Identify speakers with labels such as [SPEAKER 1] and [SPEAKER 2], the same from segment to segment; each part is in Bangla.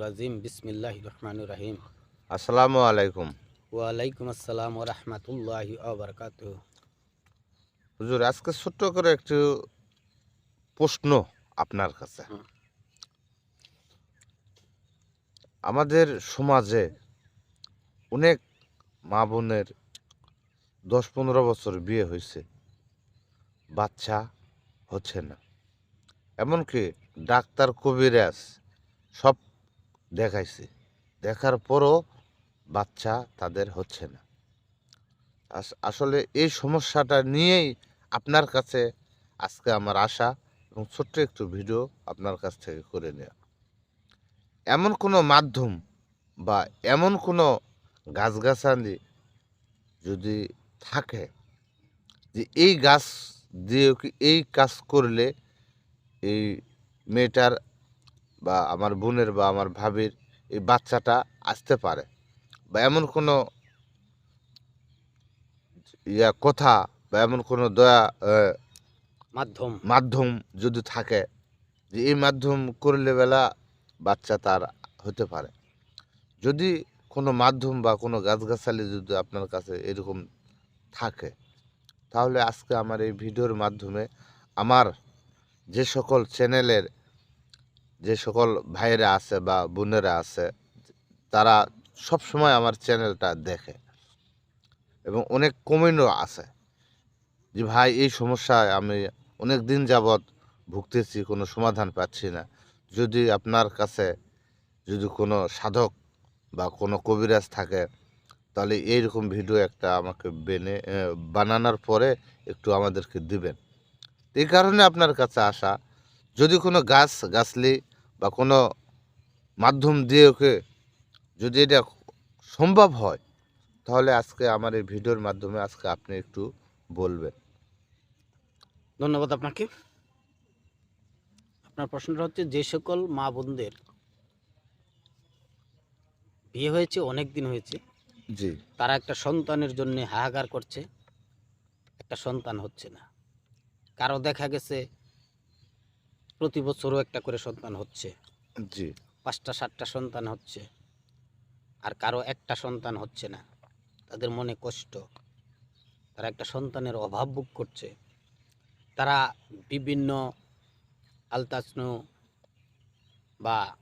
[SPEAKER 1] রাজিম বিসমিল্লাহ রহমানুর রাহিম।
[SPEAKER 2] আসসালামু আলাইকুম।
[SPEAKER 1] ওয়ালাইকুম আসসালাম রহমতুল্লাহ আবরকাত
[SPEAKER 2] হুজুর আজকে ছোট্ট করে একটু প্রশ্ন আপনার কাছে। আমাদের সমাজে অনেক মা বোনের দশ পনেরো বছর বিয়ে হয়েছে বাচ্চা হচ্ছে না। এমনকি ডাক্তার কবিরাজ সব দেখাইছে। দেখার পরও বাচ্চা তাদের হচ্ছে না। আস- আসলে এই সমস্যাটা নিয়েই আপনার কাছে আজকে আমার আশা এবং ছোট্ট একটু ভিডিও আপনার কাছ থেকে করে নেওয়া এমন কোনো মাধ্যম বা এমন কোনো গাছগাছালি যদি থাকে যে এই গাছ দিয়ে এই কাজ করলে এই মেয়েটার বা আমার বোনের বা আমার ভাবির এই বাচ্চাটা আসতে পারে বা এমন কোনো ইয়া কথা বা এমন কোনো দয়া
[SPEAKER 1] মাধ্যম।
[SPEAKER 2] মাধ্যম যদি থাকে যে এই মাধ্যম করলে বেলা বাচ্চা তার হতে পারে। যদি কোনো মাধ্যম বা কোনো গাছগাছালি যদি আপনার কাছে এরকম থাকে তাহলে আজকে আমার এই ভিডিওর মাধ্যমে আমার যে সকল চ্যানেলের যে সকল ভাইয়েরা আছে বা বোনেরা আছে, তারা সব সময় আমার চ্যানেলটা দেখে এবং অনেক কমেন্টও আছে যে, ভাই, এই সমস্যায় আমি অনেক দিন যাবৎ ভুগতেছি, কোনো সমাধান পাচ্ছি না। যদি আপনার কাছে যদি কোনো সাধক বা কোনো কবিরাজ থাকে, তাহলে এইরকম ভিডিও একটা আমাকে বেনে বানানোর পরে একটু আমাদেরকে দিবেন। এই কারণে আপনার কাছে আসা। যদি কোনো গাছ, গাছলি বা কোনো মাধ্যম দিয়ে ওকে যদি এটা সম্ভব হয় তাহলে আজকে আমার এই ভিডিওর মাধ্যমে আজকে আপনি একটু বলবেন।
[SPEAKER 1] ধন্যবাদ আপনাকে। আপনার প্রশ্নটা হচ্ছে যে সকল মা বোনদের বিয়ে হয়েছে অনেক দিন হয়েছে
[SPEAKER 2] জি।
[SPEAKER 1] তারা একটা সন্তানের জন্য হাহাকার করছে একটা সন্তান হচ্ছে না। কারও দেখা গেছে প্রতি বছরও একটা করে সন্তান হচ্ছে।
[SPEAKER 2] জি।
[SPEAKER 1] পাঁচটা সাতটা সন্তান হচ্ছে। আর কারও একটা সন্তান হচ্ছে না। তাদের মনে কষ্ট। তারা একটা সন্তানের অভাব ভোগ করছে। তারা বিভিন্ন আলতাসনু বা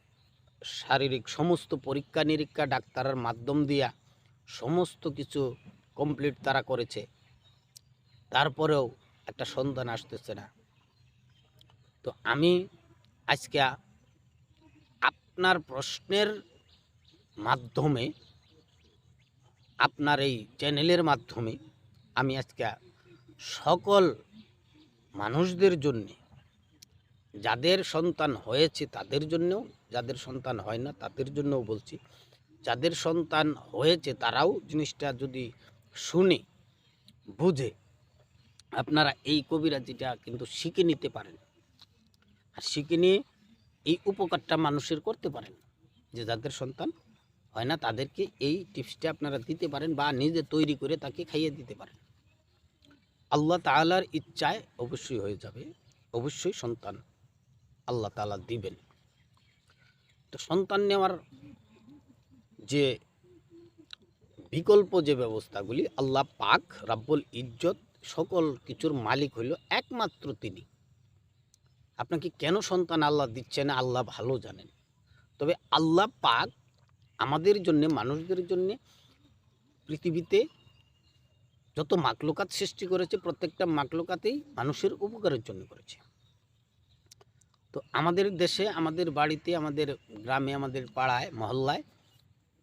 [SPEAKER 1] শারীরিক সমস্ত পরীক্ষা নিরীক্ষা ডাক্তারের মাধ্যম দিয়া সমস্ত কিছু কমপ্লিট তারা করেছে। তারপরেও একটা সন্তান আসতেছে না। তো আমি আজকে আপনার প্রশ্নের মাধ্যমে, আপনার এই চ্যানেলের মাধ্যমে আমি আজকে সকল মানুষদের জন্যে, যাদের সন্তান হয়েছে তাদের জন্যও, যাদের সন্তান হয় না তাদের জন্যও বলছি, যাদের সন্তান হয়েছে তারাও জিনিসটা যদি শুনে, বুঝে, আপনারা এই কবিরাজিটা কিন্তু শিখে নিতে পারেন। আর শিখে নিয়ে এই উপকারটা মানুষের করতে পারেন। যে যাদের সন্তান হয় না, তাদেরকে এই টিপসটা আপনারা দিতে পারেন বা নিজে তৈরি করে তাকে খাইয়ে দিতে পারেন। আল্লাহ তাআলার ইচ্ছায় অবশ্যই হয়ে যাবে, অবশ্যই সন্তান আল্লাহ তাআলা দিবেন। তো সন্তান নেওয়ার যে বিকল্প যে ব্যবস্থাগুলি, আল্লাহ পাক রাব্বুল ইজ্জত সকল কিছুর মালিক হইল একমাত্র তিনি। আপনাকে কেন সন্তান আল্লাহ দিচ্ছেন? আল্লাহ ভালো জানেন। তবে আল্লাহ পাক আমাদের জন্য, মানুষদের জন্য পৃথিবীতে যত মাকলুকাত সৃষ্টি করেছে, প্রত্যেকটা মাকলুকাতেই মানুষের উপকারের জন্য করেছে। তো আমাদের দেশে, আমাদের বাড়িতে, আমাদের গ্রামে, আমাদের পাড়ায়, মহল্লায়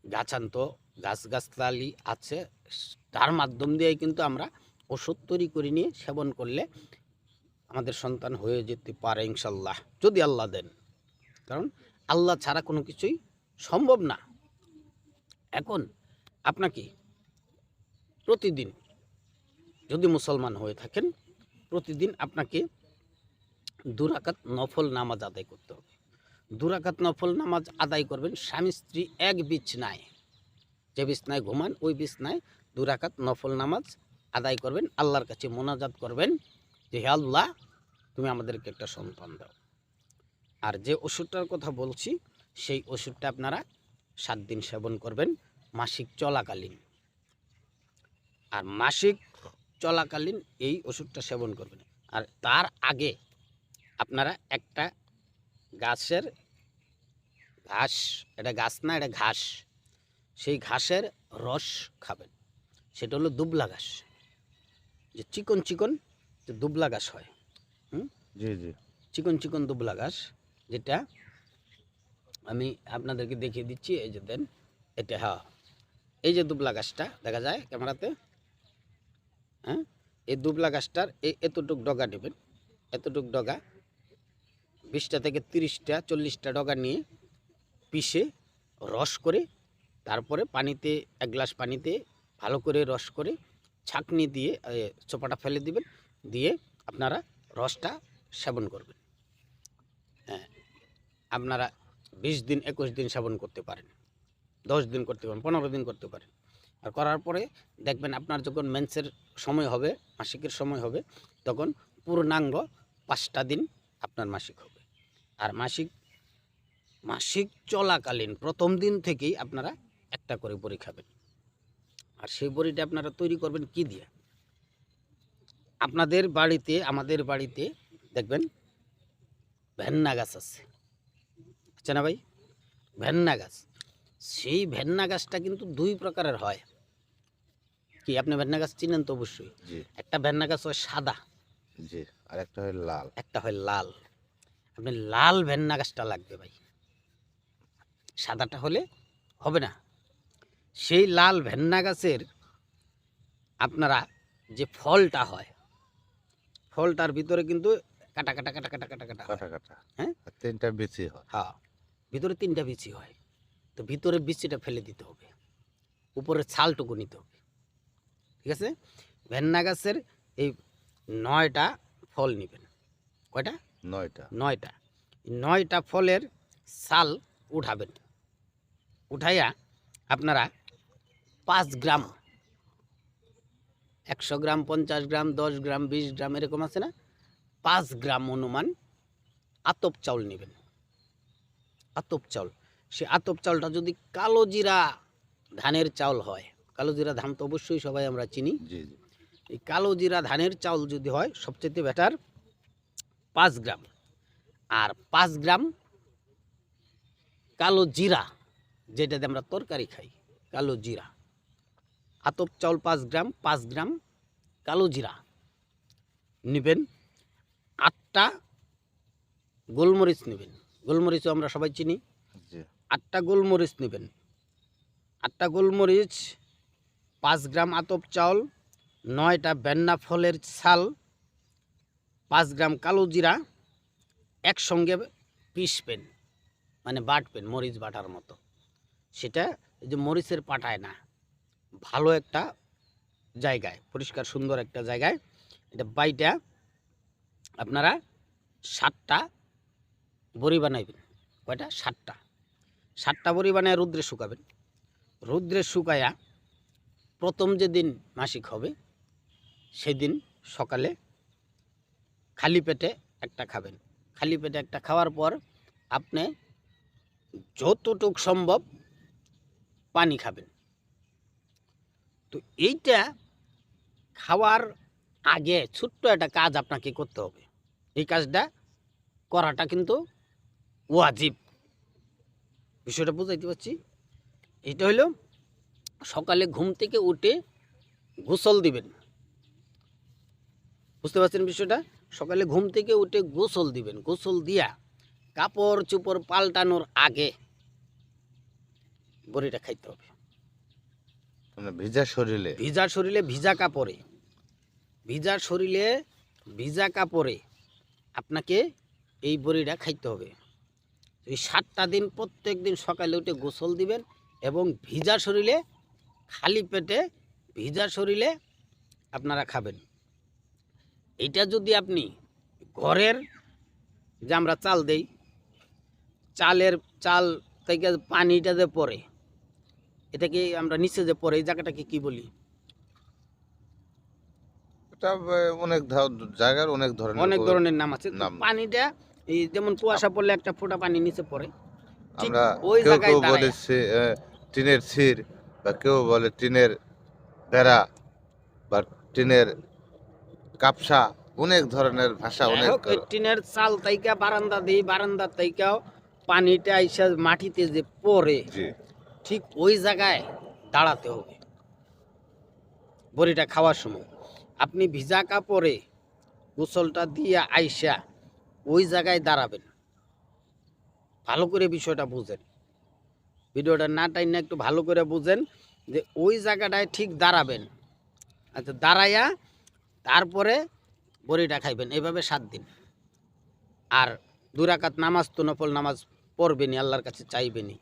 [SPEAKER 1] গাছান্ত গাছ গাছলালি আছে। তার মাধ্যম দিয়ে কিন্তু আমরা ওষুধ তৈরি করে নিয়ে সেবন করলে আমাদের সন্তান হয়ে যেতে পারে ইনশাল্লাহ, যদি আল্লাহ দেন। কারণ আল্লাহ ছাড়া কোনো কিছুই সম্ভব না। এখন আপনাকে প্রতিদিন যদি মুসলমান হয়ে থাকেন, প্রতিদিন আপনাকে দুরাকাত নফল নামাজ আদায় করতে হবে। দুরাকাত নফল নামাজ আদায় করবেন, স্বামী স্ত্রী এক বিছনায়, যে বিছনায় ঘুমান, ওই বিছনায় দুরাকাত নফল নামাজ আদায় করবেন, আল্লাহর কাছে মোনাজাত করবেন। যে হে আল্লাহ, তুমি আমাদেরকে একটা সন্তান দাও। আর যে ওষুধটার কথা বলছি, সেই ওষুধটা আপনারা সাত দিন সেবন করবেন, মাসিক চলাকালীন। আর মাসিক চলাকালীন এই ওষুধটা সেবন করবেন। আর তার আগে আপনারা একটা গাছের ঘাস, এটা গাছ না, এটা ঘাস, সেই ঘাসের রস খাবেন। সেটা হলো দুবলা ঘাস। যে চিকন চিকন যে দুবলা ঘাস হয়
[SPEAKER 2] জি জি।
[SPEAKER 1] চিকন চিকন দুবলা ঘাস যেটা আমি আপনাদেরকে দেখিয়ে দিচ্ছি এই যে দেন এটা হ্যাঁ এই যে দুবলা গাছটা দেখা যায় ক্যামেরাতে হ্যাঁ? এই দুবলা গাছটার এই এতটুক ডগা নেবেন এতটুক ডগা বিশটা থেকে তিরিশটা চল্লিশটা ডগা নিয়ে পিষে রস করে তারপরে পানিতে এক গ্লাস পানিতে ভালো করে রস করে ছাঁকনি দিয়ে চোপাটা ফেলে দিবেন দিয়ে আপনারা রসটা সেবন করবেন। হ্যাঁ আপনারা বিশ দিন, একুশ দিন সেবন করতে পারেন। দশ দিন করতে পারেন, পনেরো দিন করতে পারেন। আর করার পরে দেখবেন আপনার যখন মেন্সের সময় হবে, মাসিকের সময় হবে, তখন পূর্ণাঙ্গ পাঁচটা দিন আপনার মাসিক হবে। আর মাসিক মাসিক চলাকালীন প্রথম দিন থেকেই আপনারা একটা করে বড়ি খাবেন। আর সেই বড়িটা আপনারা তৈরি করবেন কি দিয়ে? আপনাদের বাড়িতে আমাদের বাড়িতে দেখবেন ভেন্না গাছ আছে। আছে না ভাই? ভেন্না গাছ। সেই ভেন্না গাছটা কিন্তু দুই প্রকারের হয়। কি আপনি ভেন্না গাছ চিনেন তো অবশ্যই? একটা ভেন্না গাছ হয় সাদা।
[SPEAKER 2] জি আর একটা হয় লাল।
[SPEAKER 1] একটা হয় লাল। আপনি লাল ভেন্না গাছটা লাগবে ভাই। সাদাটা হলে হবে না। সেই লাল ভেন্না গাছের আপনারা যে ফলটা হয় ফলটার ভিতরে কিন্তু কাটা কাটা কাটা কাটা কাটা কাটা
[SPEAKER 2] কাটা কাটা।
[SPEAKER 1] হ্যাঁ?
[SPEAKER 2] তিনটা বেশি হয়।
[SPEAKER 1] হ্যাঁ। ভিতরে তিনটা বিচি হয়। তো ভিতরে বিচিটা ফেলে দিতে হবে। উপরে ছালটুকু নিতে হবে। ঠিক আছে? ভেন্না গাছের এই নয়টা ফল নেবেন। কয়টা?
[SPEAKER 2] নয়টা।
[SPEAKER 1] নয়টা। নয়টা ফলের ছাল উঠাবেন। উঠাইয়া আপনারা পাঁচ গ্রাম একশো গ্রাম পঞ্চাশ গ্রাম দশ গ্রাম বিশ গ্রাম এরকম আছে না? পাঁচ গ্রাম অনুমান আতপ চাউল নেবেন। আতপ চাউল। সে আতপ চাউলটা যদি কালো জিরা ধানের চাউল হয় কালো জিরা ধান তো অবশ্যই সবাই আমরা চিনি। এই কালো জিরা ধানের চাউল যদি হয় সবচেয়ে বেটার পাঁচ গ্রাম। আর পাঁচ গ্রাম কালো জিরা যেটাতে আমরা তরকারি খাই কালো জিরা। আতপ চাউল পাঁচ গ্রাম পাঁচ গ্রাম কালো জিরা। নেবেন আটটা গোলমরিচ নেবেন। গোলমরিচও আমরা সবাই চিনি। আটটা গোলমরিচ নেবেন। আটটা গোলমরিচ পাঁচ গ্রাম আতপ চাউল নয়টা বেন্না ফলের ছাল পাঁচ গ্রাম কালো জিরা একসঙ্গে পিসবেন মানে বাটবেন মরিচ বাটার মতো। সেটা এই যে মরিচের পাটায় না। ভালো একটা জায়গায়, পরিষ্কার সুন্দর একটা জায়গায় এটা বাইটা আপনারা সাতটা বড়ি বানাইবেন। কয়টা? সাতটা। সাতটা বড়ি বানায় রুদ্রে শুকাবেন। রুদ্রে শুকায়া প্রথম যেদিন মাসিক হবে, সেদিন সকালে খালি পেটে একটা খাবেন। খালি পেটে একটা খাওয়ার পর আপনি যতটুক সম্ভব পানি খাবেন। তো এইটা খাওয়ার আগে ছোট্ট একটা কাজ আপনাকে করতে হবে। এই কাজটা করাটা কিন্তু ওয়াজিব। বিষয়টা বুঝাইতে পারছি? এটা হলো সকালে ঘুম থেকে উঠে গোসল দিবেন। বুঝতে পারছেন বিষয়টা? সকালে ঘুম থেকে উঠে গোসল দিবেন। গোসল দিয়া কাপড় চোপড় পাল্টানোর আগে বড়িটা খাইতে হবে।
[SPEAKER 2] ভিজা শরীরে।
[SPEAKER 1] ভিজা শরীরে ভিজা কাপড়ে। ভিজা শরীরে ভিজা কাপড়ে আপনাকে এই বড়িটা খাইতে হবে। এই সাতটা দিন প্রত্যেক দিন সকালে উঠে গোসল দিবেন এবং ভিজা শরীরে খালি পেটে ভিজা শরীরে আপনারা খাবেন। এটা যদি আপনি ঘরের যে আমরা চাল দেই, চালের চাল থেকে পানিটা যে পড়ে এটাকে আমরা নিচে যে পড়ে এই জায়গাটাকে কি বলি?
[SPEAKER 2] এটা অনেক জায়গার অনেক ধরনের
[SPEAKER 1] অনেক ধরনের নাম আছে। পানিটা এই যেমন কুয়াশা পড়লে একটা ফোঁটা পানি নিচে পড়ে।
[SPEAKER 2] আমরা কেউ কেউ বলে
[SPEAKER 1] দাঁড়ায়।
[SPEAKER 2] সি- আহ, টিনের সির বা কেউ বলে টিনের বেড়া বা টিনের কাপসা অনেক ধরনের ভাষা অনেক
[SPEAKER 1] টিনের চাল তাইকা বারান্দা দিই বারান্দা তাইকাও পানিটা আইসা মাটিতে যে পড়ে।
[SPEAKER 2] জি।
[SPEAKER 1] ঠিক ওই জায়গায় দাঁড়াতে হবে। বড়িটা খাওয়ার সময়। আপনি ভিজা কাপড়ে গোসলটা দিয়ে আইসা ওই জায়গায় দাঁড়াবেন। ভালো করে বিষয়টা বুঝেন। ভিডিওটা না টাইম না একটু ভালো করে বুঝেন যে ওই জায়গাটায় ঠিক দাঁড়াবেন। আচ্ছা দাঁড়াইয়া তারপরে বড়িটা খাইবেন। এভাবে সাত দিন। আর দুরাকাত নামাজ তো নফল নামাজ পড়বেনি আল্লাহর কাছে চাইবেনি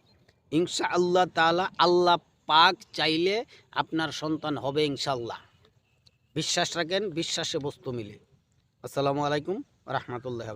[SPEAKER 1] ইনশা আল্লাহ তালা আল্লাহ পাক চাইলে আপনার সন্তান হবে ইনশাল্লাহ বিশ্বাস রাখেন, বিশ্বাসে বস্তু মিলে। আসসালামু আলাইকুম রহমতুল্লাহ